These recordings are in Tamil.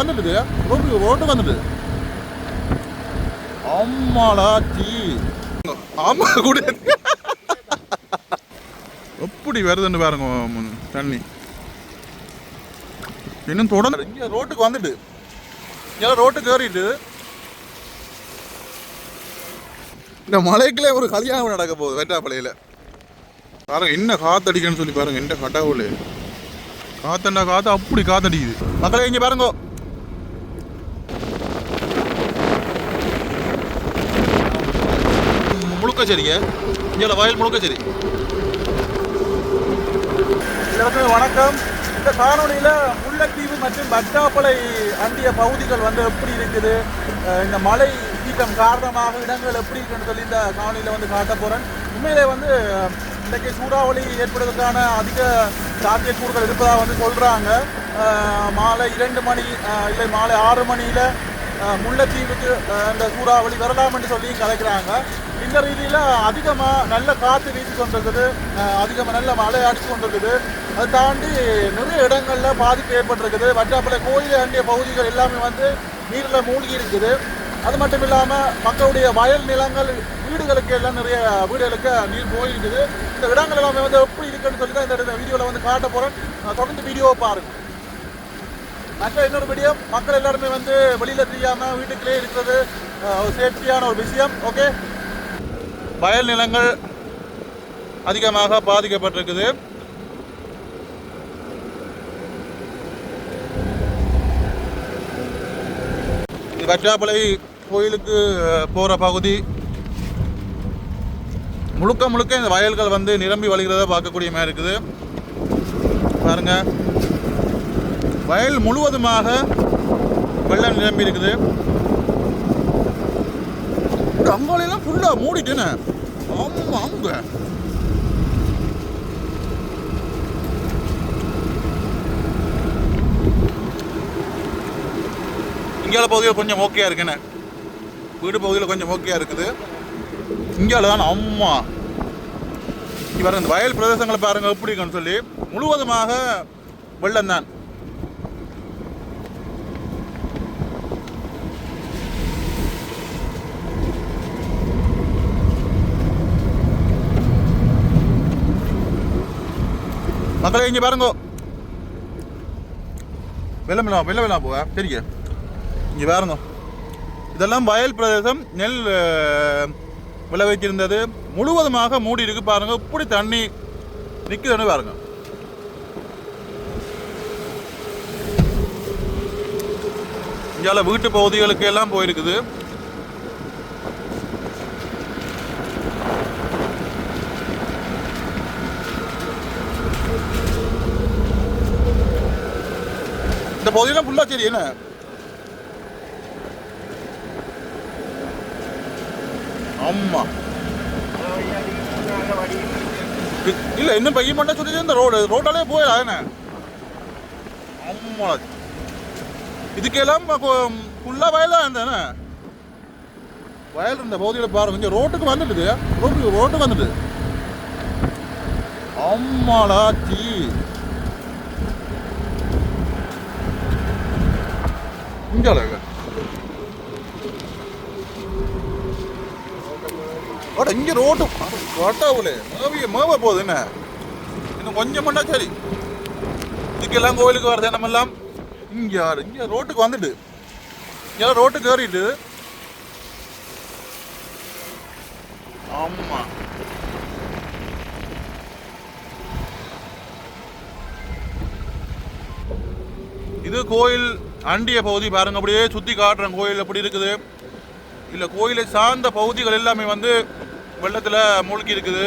வந்துடுது ரோட்டு ரோட்டு வந்துடு அம்மாடாச்சி ஆமா கூட எப்படி வருதுன்னு பாருங்க தண்ணி இன்னும் தொடர்ந்து இங்க ரோட்டுக்கு வந்துட்டு இங்க ரோட்டுக்கு ஏறிட்டு இந்த மலைக்குள்ளே ஒரு கல்யாணம் நடக்க போகுது வெட்டாப்பளையில பாருங்க என்ன காத்தடிக்கன்னு சொல்லி பாருங்க என்ன கட்டாவுல காத்தண்டா காத்து அப்படி காத்தடிக்குது மக்களே இங்க பாருங்க முழுக்க சரிங்க. இங்கே வயல் முழுக்க சரி. எல்லாருக்கும் வணக்கம். இந்த காணொலியில் முல்லைத்தீவு மற்றும் பச்சாப்பளை அண்டிய பகுதிகள் வந்து எப்படி இருக்குது? இந்த மழை சீற்றம் காரணமாக இடங்கள் எப்படி இருக்குன்னு சொல்லி இந்த காணொலியில் வந்து காட்ட போகிறேன் உண்மையிலே வந்து இன்றைக்கு சூறாவளி ஏற்படுவதற்கான அதிக சாத்தியக்கூறுகள் இருப்பதாக வந்து சொல்கிறாங்க மாலை இரண்டு மணி இல்லை மாலை ஆறு மணியில் முல்லைத்தீவுக்கு இந்த சூறாவளி வரலாம் என்று சொல்லி கலைக்கிறாங்க. இந்த ரீதியில் அதிகமாக நல்ல காற்று வீசி கொண்டிருக்குது. அதிகமாக நல்ல மழை அடிச்சு கொண்டிருக்குது. அதை தாண்டி நிறைய இடங்களில் பாதிப்பு ஏற்பட்டிருக்குது. வட்டாப்பில் கோயில் அண்டிய பகுதிகள் எல்லாமே வந்து நீரில் மூழ்கி இருக்குது. அது மட்டும் இல்லாமல் மக்களுடைய வயல் நிலங்கள் வீடுகளுக்கு எல்லாம் நிறைய வீடுகளுக்கு நீர் போயிருக்குது இந்த இடங்கள் எல்லாமே வந்து எப்படி இருக்குன்னு சொல்லி தான் இந்த வீடியோவில் வந்து காட்ட போகிறேன் தொடர்ந்து வீடியோவை பாருங்கள் மற்ற இன்னொரு விடியம் மக்கள் எல்லாருமே வந்து வெளியில் தெரியாமல் வீட்டுக்குள்ளே இருக்கிறது ஒரு சேஃப்டியான ஒரு விஷயம். ஓகே வயல் நிலங்கள் அதிகமாக பாதிக்கப்பட்டிருக்குது. கச்சாப்பளை கோயிலுக்கு போகிற பகுதி. முழுக்க முழுக்க இந்த வயல்கள் வந்து நிரம்பி வழிகிறத பார்க்கக்கூடிய மாதிரி இருக்குது. பாருங்க. வயல் முழுவதுமாக வெள்ளம் நிரம்பி இருக்குது. அங்காலையெல்லாம் ஃபுல்லாக மூடிட்டேனே. ஆமாம் அவங்க இங்கால பகுதியில் கொஞ்சம் ஓகேயா இருக்குண்ணே வீடு பகுதியில் கொஞ்சம் ஓகேயா இருக்குது. இங்கால தான் அம்மா. இவர் இந்த வயல் பிரதேசங்களை பாருங்கள் எப்படி இருக்குன்னு சொல்லி முழுவதுமாக வெள்ளம் தான் மக்களை இங்கே பாருங்க. வெள்ளம் வெள்ளம் வெள்ளம் வெள்ளம் போக சரிங்க இங்கே பாருங்க. இதெல்லாம் வயல் பிரதேசம் நெல் அஹ், விளைவிச்சிருந்தது முழுவதுமாக மூடி இருக்கு பாருங்க. இப்படி தண்ணி நிற்குதுன்னு பாருங்க. இங்கே வீட்டு பகுதிகளுக்கு எல்லாம் போயிருக்குது. பகுதியெல்லாம் ஃபுல்லாக தெரியும். என்ன? ஆமாம் இல்லை இன்னும் பையன் பண்ண சொல்லி இந்த ரோடு ரோட்டாலே போயிடலாம் என்ன? ஆமா. இதுக்கெல்லாம் ஃபுல்லா வயலா என்ன? வயல் இருந்த பகுதியில் பாருங்க கொஞ்சம் ரோட்டுக்கு வந்துடுது ரோட்டுக்கு ரோட்டுக்கு வந்துடு அம்மாடா தீ. இங்க அழகு அட இங்க ரோட்டு ரோட்டாவுல மாவிய மாவ போகுது என்ன இன்னும் கொஞ்சம் பண்ணா சரி இதுக்கெல்லாம் கோயிலுக்கு வர ஜனமெல்லாம் இங்க யாரு இங்க ரோட்டுக்கு வந்துட்டு இங்க ரோட்டுக்கு ஏறிட்டு ஆமா இது கோயில் அண்டிய பகுதி பாருங்க அப்படியே சுற்றி காட்டுறேன் கோயில் எப்படி இருக்குது? இல்லை கோயிலை சார்ந்த பகுதிகள் எல்லாமே வந்து வெள்ளத்தில் மூழ்கி இருக்குது.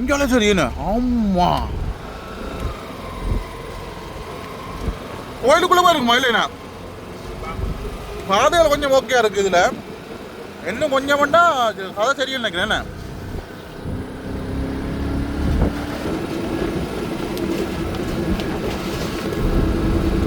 இங்கே சரி என்ன? ஆமா. கோயிலுக்குள்ள இருக்குமா இல்லைண்ணா பாதையில் கொஞ்சம் ஓகே இருக்கு இதுல. இன்னும் கொஞ்சம் பண்ணா கதை சரியில்லை நினைக்கிறேன் என்ன?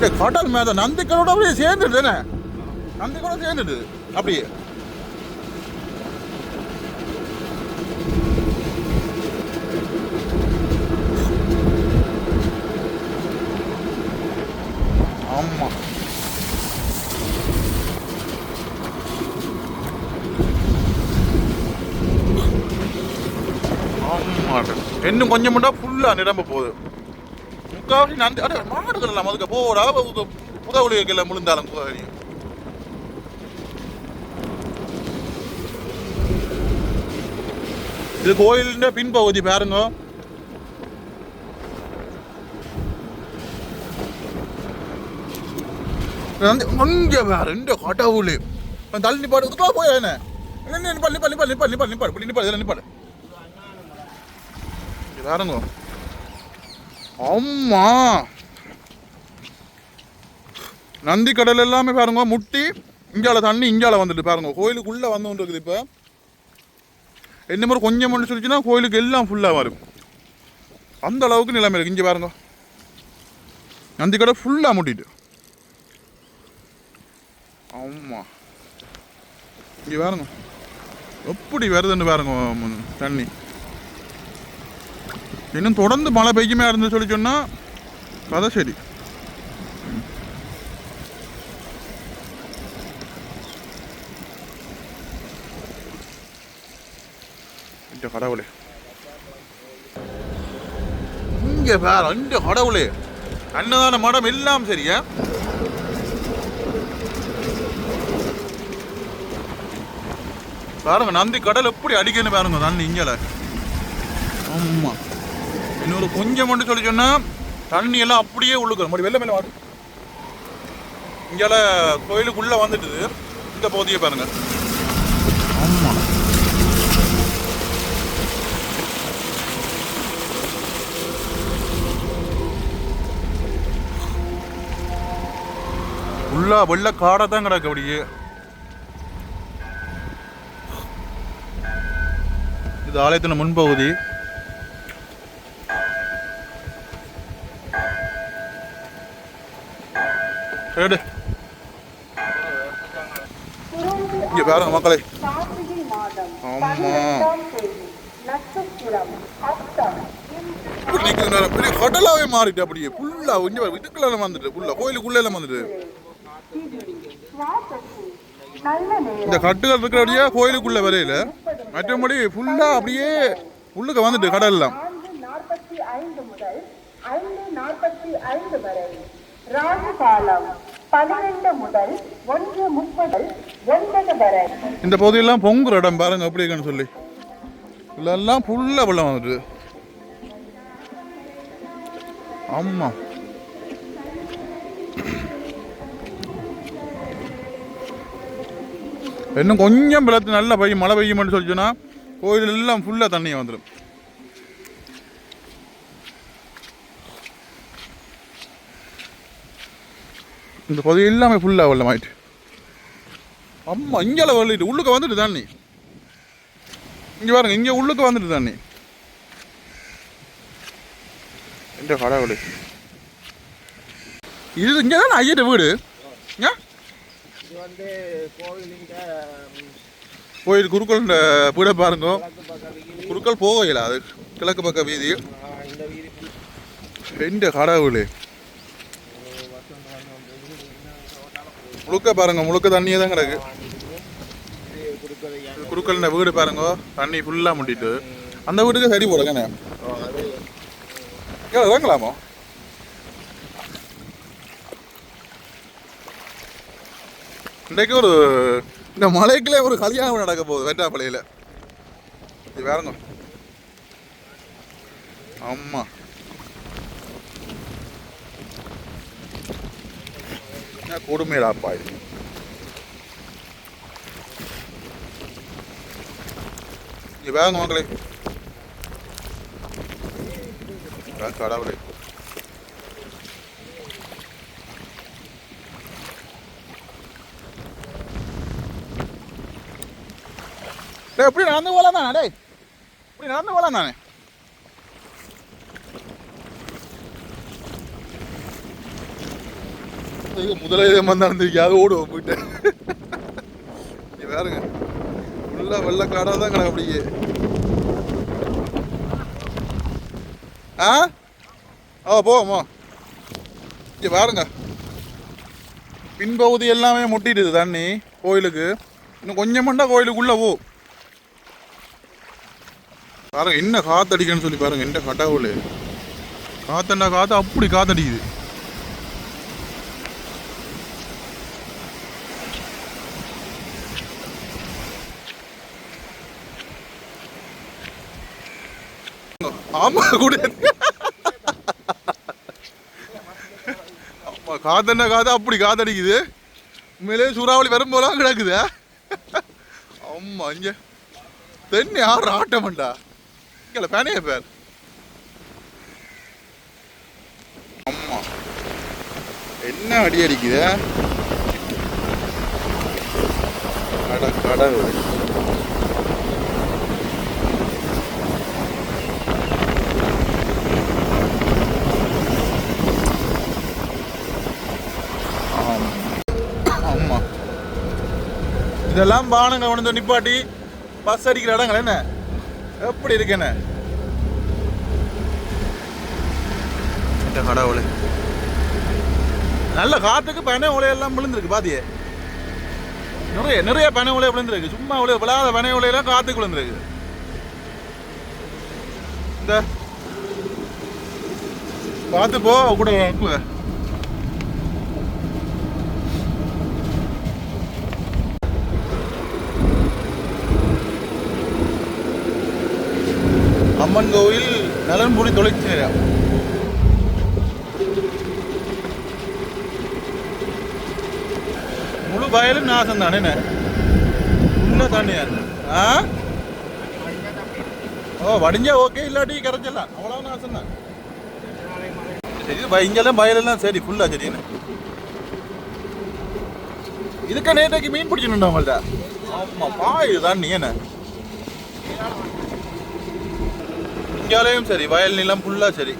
அப்படியே கடல் மேத நந்திக்கரோட அப்படியே சேர்ந்துடுது என்ன நந்திக்கரோட சேர்ந்துடுது அப்படியே. ஆமா. ஆமாட்ட இன்னும் கொஞ்சம் மட்டும் ஃபுல்லாக நிரம்ப போகுது. முக்காவடி நந்தி அட மாடுகள் எல்லாம் அதுக்கு போடா புதவுளி எல்லாம் முழுந்தாலும் கோழி இது கோயிலின் பின்பகுதி பாருங்க. கொஞ்சம் வேற இந்த கடவுளே. தள்ளி நிப்பாடு போய் என்ன? நிப்பாடு நிப்பாடு நிப்பாடு நிப்பாடு நிப்பாடு நிப்பாடு நிப்பாடு பாருங்க. அம்மா நந்தி கடல் எல்லாமே பாருங்க முட்டி இங்கால தண்ணி இங்கால வந்துட்டு பாருங்க. கோயிலுக்குள்ள வந்து கொண்டு இருக்குது இப்போ. என்ன மாதிரி கொஞ்சம் மட்டும் சொல்லிச்சுன்னா கோயிலுக்கு எல்லாம் ஃபுல்லாக வரும். அந்த அளவுக்கு நிலைமை இருக்கு. இங்கே பாருங்க. நந்தி கடை ஃபுல்லாக முட்டிட்டு. ஆமாம் இங்கே பாருங்க. எப்படி வருதுன்னு பாருங்க தண்ணி. இன்னும் தொடர்ந்து மழை பெய்யுமே இருந்து சொல்லி சொன்னால் கதை சரி. கடவுளே. இங்கே வேற இந்த கடவுளே. அன்னதான மடம் எல்லாம் சரியா பாருங்க நந்தி கடல் எப்படி அடிக்கணும் பாருங்க தண்ணி இங்கே ஆமாம் இன்னொரு கொஞ்சம் மட்டும் சொல்லி சொன்னா தண்ணி எல்லாம் அப்படியே உள்ளுக்கு மறுபடி வெள்ளம் மேல வாடு. இங்கால கோயிலுக்குள்ள வந்துட்டுது. இந்த பகுதியை பாருங்க. ஆமா. உள்ள வெள்ள காடை தான் கிடக்கு அப்படியே. இது ஆலயத்தின் முன்பகுதி. எடு இங்க பாருங்க மக்களே கார்த்திகை மாதம் ஆமா. பன்னிரெண்டாம் தேதி நட்சத்திரம் அஸ்தம் இப்படி நிக்குது நேரம். பெரிய கடலாவே மாறிட்டு அப்படியே ஃபுல்லா இங்க இதுக்குள்ள வந்துட்டு ஃபுல்லா கோயிலுக்குள்ள எல்லாம் வந்துட்டு இந்த கட்டுகள் இருக்கிறபடியே கோயிலுக்குள்ள வரையில மற்றபடி ஃபுல்லா அப்படியே உள்ளுக்க வந்துட்டு கடல்லாம் நாற்பத்தி ஐந்து முதல் ஐந்து நாற்பத்தி ஐந்து வரை ராகு காலம் பன்னிரண்டு முதல் ஒன்று முப்பது ஒன்பது வரை. இந்த பகுதியெல்லாம் பொங்குற இடம் பாருங்க எப்படி இருக்குன்னு சொல்லி. இதெல்லாம் ஃபுல்லாக வெள்ளம் வந்துட்டு. ஆமாம் இன்னும் கொஞ்சம் பிளத்து நல்லா பெய்யும் மழை பெய்யும்னு சொல்லிச்சுன்னா கோயில் எல்லாம் ஃபுல்லாக தண்ணியை வந்துடும் இந்த பகுதி எல்லாமே ஃபுல்லாக வெள்ளம் ஆயிட்டு. அம்மா இங்கெல்லாம் வெள்ளிட்டு உள்ளுக்க வந்துட்டு தண்ணி. இங்கே பாருங்க இங்கே உள்ளுக்கு வந்துட்டு தண்ணி. எந்த கடவுள் இது இங்கே தானே ஐயட்ட வீடு? கோயில் குருக்கள் வீடை பாருங்க. குருக்கள் போகையில அது. கிழக்கு பக்க வீதி. எந்த கடவுளே வருஷம் வந்து வந்து இன்னும் முழுக்க பாருங்க முழுக்க தண்ணியே தான் கிடக்கு. குறுக்கல் வீடு பாருங்க தண்ணி ஃபுல்லா முட்டிட்டு. அந்த வீட்டுக்கு சரி போடுங்கண்ணே இறங்கலாமோ? இன்றைக்கு ஒரு இந்த மலைக்குள்ளே ஒரு கல்யாணம் நடக்க போகுது வெட்டாப்பள்ளியில். இது வேறங்க. ஆமா. என்ன கொடுமையாப்பா இது இங்க வேங்க மக்களே அதான் கடவுளே டேய் எப்படி நடந்து போலாம் தானே டேய் இப்படி நடந்து போலாம் தானே முதலே முதலில் வந்து நடந்திருக்காது ஓடுவோம் போயிட்டு. இங்க பாருங்க. ஃபுல்லாக வெள்ளக்காடாக தான் கிடக்கு அப்படியே. ஆ? ஆ போவோம்மா இங்கே பாருங்க. பின்பகுதி எல்லாமே முட்டிடுது தண்ணி கோயிலுக்கு. இன்னும் கொஞ்சம் மண்டா கோயிலுக்குள்ளே போ. பாருங்க என்ன காத்தடிக்கன்னு சொல்லி பாருங்க என்ன கடவுள். காத்தண்டா காத்து அப்படி காத்தடிக்குது. ஆமா கூட. ஆமா காத்தண்டா காத்து அப்படி காதடிக்குது. உண்மையிலேயே சூறாவளி வரும்போலாம் கிடக்குது. ஆமா இங்க. தென்னை யார் ஆட்டமண்டா? இங்கே பேனைய பேர். அம்மா என்ன அடி அடிக்குது? கடை கடை ஆமா. ஆமா இதெல்லாம் பானங்க கொண்டு நிப்பாட்டி பஸ் அடிக்கிற இடங்கள் என்ன? எப்படி இருக்கு என்ன? கடவுளே நல்ல காத்துக்கு பனை உலையெல்லாம் விழுந்திருக்கு பாத்தியே. நிறைய நிறைய பனை உலைய விழுந்திருக்கு. சும்மா உலைய விழாத பனை உலையெல்லாம் காத்துக்கு விழுந்திருக்கு. இந்த பார்த்து போ கூட. அம்மன் கோவில் நலன்புரி தொலைச்சி முழு வயலும் நாசம் தானே என்ன? தண்ணியா ஆ? ஓ வடிஞ்சா ஓகே இல்லாட்டி கரைச்சிடலாம். அவ்வளோ நாசம் தான். சரி இங்கெல்லாம் வயலெல்லாம் சரி ஃபுல்லா சரி இதுக்கு நேற்றைக்கு மீன் பிடிச்சிருந்தோம் உங்கள்ட்ட ஆமா பாயுது நீ என்ன? இங்காலையும் சரி வயல் நிலம் ஃபுல்லாக சரி.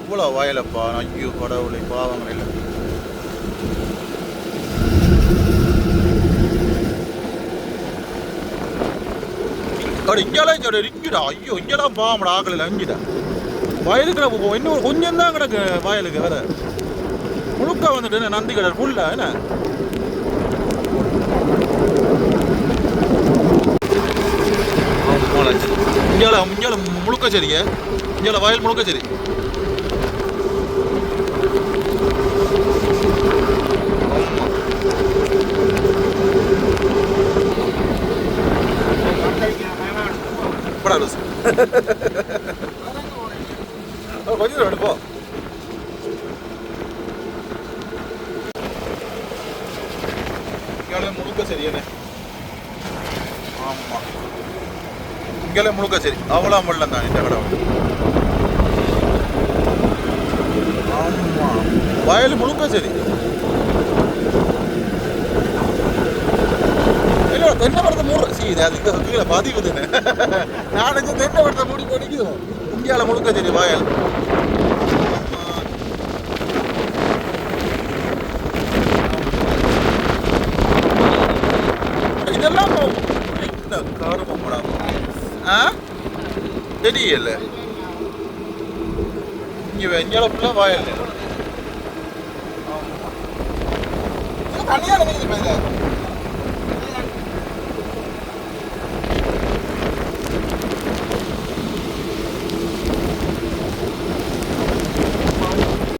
இவ்வளோ வயலப்பா ஐயோ கடவுளை பாவங்கள். இல்லை அட இங்கெல்லாம் சரி இங்கடா ஐயோ இங்கெல்லாம் பாவம்டா ஆகலை இங்கடா வயலுக்கு நம்ம இன்னும் கொஞ்சம் தான் கிடக்கு வயலுக்கு வேற. முழுக்க வந்துட்டு என்ன நந்தி கடல் ஃபுல்லா என்ன? இங்கால இங்கால முழுக்க சரிங்க இங்கால வயல் முழுக்க சரி படா லூசு. ஓ, கொஞ்சம் நேரம் எடுப்போம் இங்கால முழுக்க சரியானே ஆமா இங்கெல்ல முழுக்க சரி. அவ்வளோ வெள்ளம் தான் இந்த கடவுள். ஆமா. வயல் முழுக்க சரி. இல்ல தென்னை மரத்தை மூட. சி அது இங்க கீழே பதிவு தானே நான் நினைச்சேன் தென்னை மரத்தை மூடி போடிக்குது இந்தியாவில் முழுக்க சரி வயல். இதெல்லாம் காரணம் போடாம. ஆ? தெரியல. இங்க வெஞ்சால ஃபுல்லா வயல் தனியா நினைக்குது